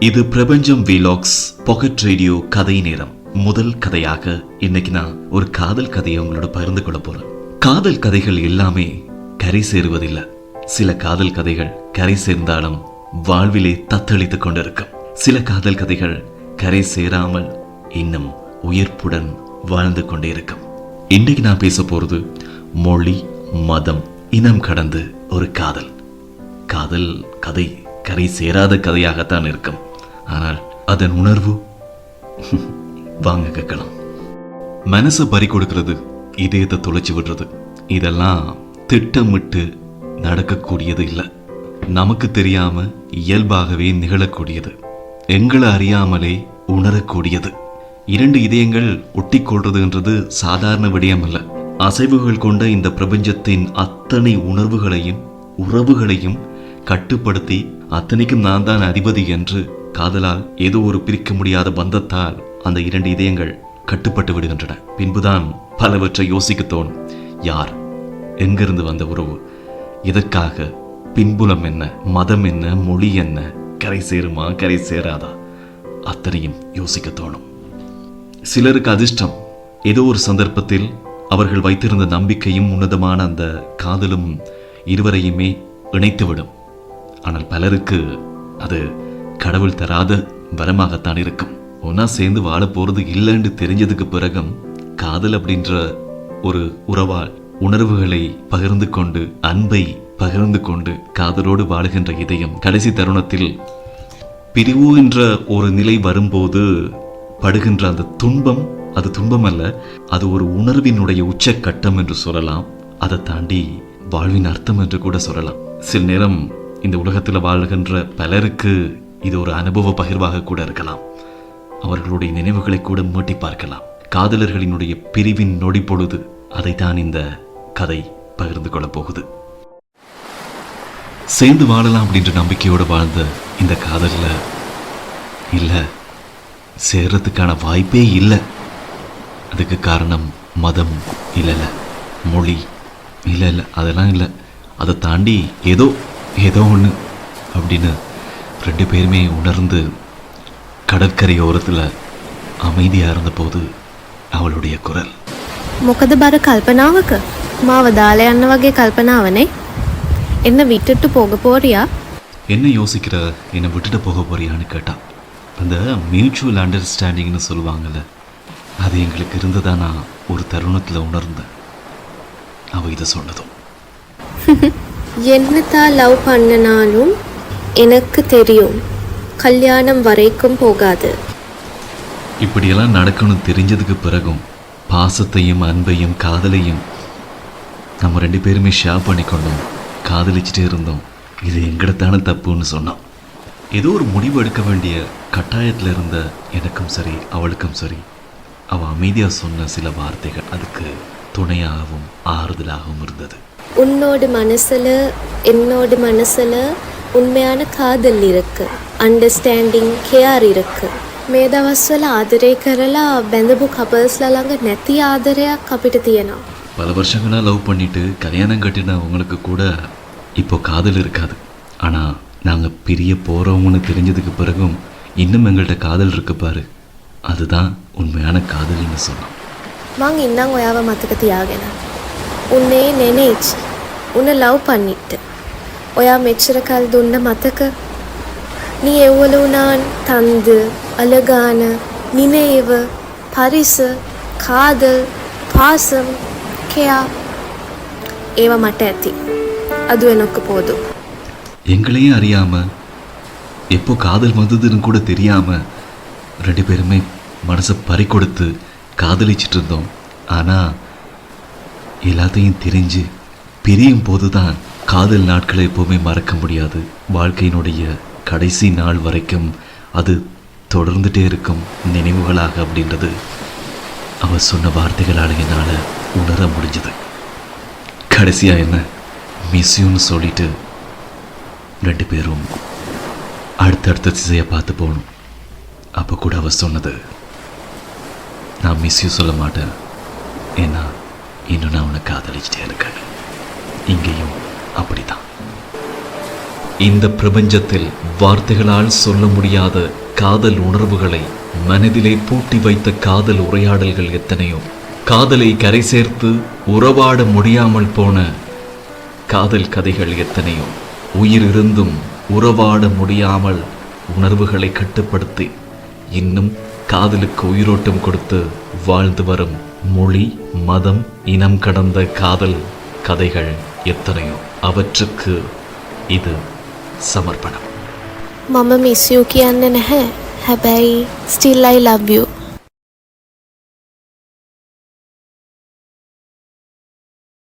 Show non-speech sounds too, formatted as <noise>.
இது பிரபஞ்சம் vlogs packet radio கதை நேரம். முதல் கதையாக இன்னைக்கு நான் ஒரு காதல் கதையை உங்களோட பகிர்ந்து கொள்ள போறேன். காதல் கதைகள் எல்லாமே கரை சேருவதில்லை. சில காதல் கதைகள் கரை சேர்ந்தாலும் வாழ்விலே தத்தளித்துக் கொண்டிருக்கும். சில காதல் கதைகள் கரை சேராமல் இன்னும் உயிர்ப்புடன் வாழ்ந்து கொண்டே இருக்கும். இன்னைக்கு நான் பேச போறது மொழி மதம் இனம் கடந்து ஒரு காதல். காதல் கதை. கரை சேராத கதையாகத்தான் இருக்கும். ஆனால் அதன் உணர்வு? வாங்க கேட்கலாம். மனசை பறி கொடுக்கறது இதயத்தை தொலைச்சி விடுறது. இதெல்லாம் திட்டமிட்டு நடக்கக்கூடியது இல்லை. நமக்கு தெரியாம இயல்பாகவே நிகழக்கூடியது. எங்களை அறியாமலே உணரக்கூடியது. இரண்டு இதயங்கள் ஒட்டிக்கொள்றதுன்றது சாதாரண விடயம் அல்ல. அசைவுகள் கொண்ட இந்த பிரபஞ்சத்தின் அத்தனை உணர்வுகளையும் உறவுகளையும் கட்டுப்படுத்தி அத்தனைக்கும் நான் தான் அதிபதி என்று காதலால் ஏதோ ஒரு பிரிக்க முடியாத பந்தத்தால் அந்த இரண்டு இதயங்கள் கட்டுப்பட்டு விடுகின்றன. பின்புதான் பலவற்றை யோசிக்க தோணும். யார்? எங்கிருந்து வந்த உறவு? எதற்காக? பின்புலம் என்ன? மதம் என்ன? மொழி என்ன? கரை சேருமா? கரை சேராதா? அத்தனையும் யோசிக்க தோணும். சிலருக்கு அதிர்ஷ்டம். ஏதோ ஒரு சந்தர்ப்பத்தில் அவர்கள் வைத்திருந்த நம்பிக்கையும் உன்னதமான அந்த காதலும் இருவரையுமே இணைத்துவிடும். ஆனால் பலருக்கு அது கடவுள் தராத வரமாகத்தான் இருக்கும். ஒன்றா சேர்ந்து வாழ போகிறது இல்லைன்னு தெரிஞ்சதுக்கு பிறகும் காதல் அப்படின்ற ஒரு உறவால் உணர்வுகளை பகிர்ந்து கொண்டு அன்பை பகிர்ந்து கொண்டு காதலோடு வாழுகின்ற இதயம் கடைசி தருணத்தில் பிரிவு என்ற ஒரு நிலை வரும்போது படுகின்ற அந்த துன்பம் அது துன்பம் அல்ல அது ஒரு உணர்வினுடைய உச்சக்கட்டம் என்று சொல்லலாம். அதை தாண்டி வாழ்வின் அர்த்தம் என்று கூட சொல்லலாம். சில நேரம் இந்த உலகத்தில் வாழ்கின்ற பலருக்கு இது ஒரு அனுபவ பகிர்வாக கூட இருக்கலாம். அவர்களுடைய நினைவுகளை கூட மீட்டி பார்க்கலாம். காதலர்களினுடைய பிரிவின் நொடி பொழுது அதைத்தான் இந்த கதை பகிர்ந்து கொள்ளப் போகுது. சேர்ந்து வாழலாம் அப்படின்ற நம்பிக்கையோடு வாழ்ந்த இந்த காதலில் இல்லை சேர்றதுக்கான வாய்ப்பே இல்லை. அதுக்கு காரணம் மதம் இல்லைல்ல மொழி இல்லை இல்லை அதெல்லாம் இல்லை. அதை தாண்டி ஏதோ ஏதோ ஒன்று அப்படின்னு ரெண்டு பேருமே உணர்ந்து கடற்கரை ஓரத்தில் அமைதியாக இருந்தபோது அவளுடைய குரல் මොකද බර කල්පනාවක මාව දාලා යන්න වගේ කල්පනාවනේ එන්න විටට්ටු පෝග පෝරියා என்ன யோசிக்கிற என்னை விட்டுட்டு போக போறியான்னு கேட்டா அந்த மியூச்சுவல் அண்டர்ஸ்டாண்டிங்னு சொல்லுவாங்கல்ல அது எங்களுக்கு இருந்ததா நான் ஒரு தருணத்தில் உணர்ந்தேன் அவ இதை சொன்னதும் <laughs> என்னத்தா லவ் பண்ணனாலும் எனக்கு தெரியும் கல்யாணம் வரைக்கும் போகாது. இப்படியெல்லாம் நடக்கணும் தெரிஞ்சதுக்கு பிறகும் பாசத்தையும் அன்பையும் காதலையும் நம்ம ரெண்டு பேருமே ஷேர் பண்ணிக்கொண்டோம். காதலிச்சுட்டே இருந்தோம். இது எங்கடத்தான தப்புன்னு சொன்னோம் ஏதோ ஒரு முடிவு எடுக்க வேண்டிய கட்டாயத்தில் இருந்த எனக்கும் சரி அவளுக்கும் சரி அவள் அமைதியாக சொன்ன சில வார்த்தைகள் அதுக்கு துணையாகவும் ஆறுதலாகவும் இருந்தது. உன்னோட மனசில் என்னோட மனசில் உண்மையான காதல் இருக்கு අන්ඩස්ටෑන්ඩිං කෙයාර් ඉරක්ක. මේ දවස්වල ආදරය කරලා බැඳපු කපල්ස්ල ළඟ නැති ආදරයක් අපිට තියෙනවා. பல வருஷங்களா லவ் பண்ணிட்டு கல்யாணம் கட்டின உங்களுக்கு கூட இப்போ காதல் இருக்காது ஆனால் நாங்கள் பிரிய போகிறோம்னு தெரிஞ்சதுக்கு பிறகும் இன்னும் எங்கள்கிட்ட காதல் இருக்கு பாரு அதுதான் உண்மையான காதல்னு சொன்னோம் මං ඉන්නම් ඔයාව මතක තියාගෙන. උන්නේ නෙනේච් උන ලව් පන්නිට්ට. ඔයා මෙච්චර කල් දුන්න මතක நீ எவ்வளவு நான் தந்து அழகான நினைவு பரிசு காதல் பாசம் கேயா ඒව මට ඇති அது எனக்கு போதும் எங்களையும் அறியாமல் எப்போ காதல் வந்ததுன்னு கூட தெரியாமல் ரெண்டு பேருமே மனசை பறி கொடுத்து காதலிச்சிட்டு இருந்தோம் ஆனால் எல்லாத்தையும் தெரிஞ்சு பிரியும் போது தான் காதல் நாட்களை எப்போவுமே மறக்க முடியாது. வாழ்க்கையினுடைய கடைசி நாள் வரைக்கும் அது தொடர்ந்துட்டே இருக்கும் நினைவுகளாக அப்படின்றது அவர் சொன்ன வார்த்தைகளால் என்னால் உணர முடிஞ்சது. கடைசியாக என்ன? மிஸ்யூன்னு சொல்லிட்டு ரெண்டு பேரும் அடுத்தடுத்த திசையை பார்த்து போகணும். அப்போ கூட அவர் சொன்னது நான் மிஸ்யூ சொல்ல மாட்டேன். ஏன்னா இன்னும் நான் உன்னை காதலிச்சிட்டே இருக்கேன் இங்கேயும் அப்படிதான் இந்த பிரபஞ்சத்தில் வார்த்தைகளால் சொல்ல முடியாத காதல் உணர்வுகளை மனதிலே பூட்டி வைத்த காதல் உரையாடல்கள் எத்தனையோ. காதலை கரை சேர்த்து உறவாட முடியாமல் போன காதல் கதைகள் எத்தனையோ. உயிர் இருந்தும் உறவாட முடியாமல் உணர்வுகளை கட்டுப்படுத்தி இன்னும் காதலுக்கு உயிரோட்டம் கொடுத்து வாழ்ந்து வரும் மொழி மதம் இனம் கடந்த காதல் கதைகள் எத்தனையோ அவற்றுக்கு இது சமர்ப்பணம் මම මිස්යූ කියන්න නැහැ හැබැයි ස්ටිල් අයි ලබ් you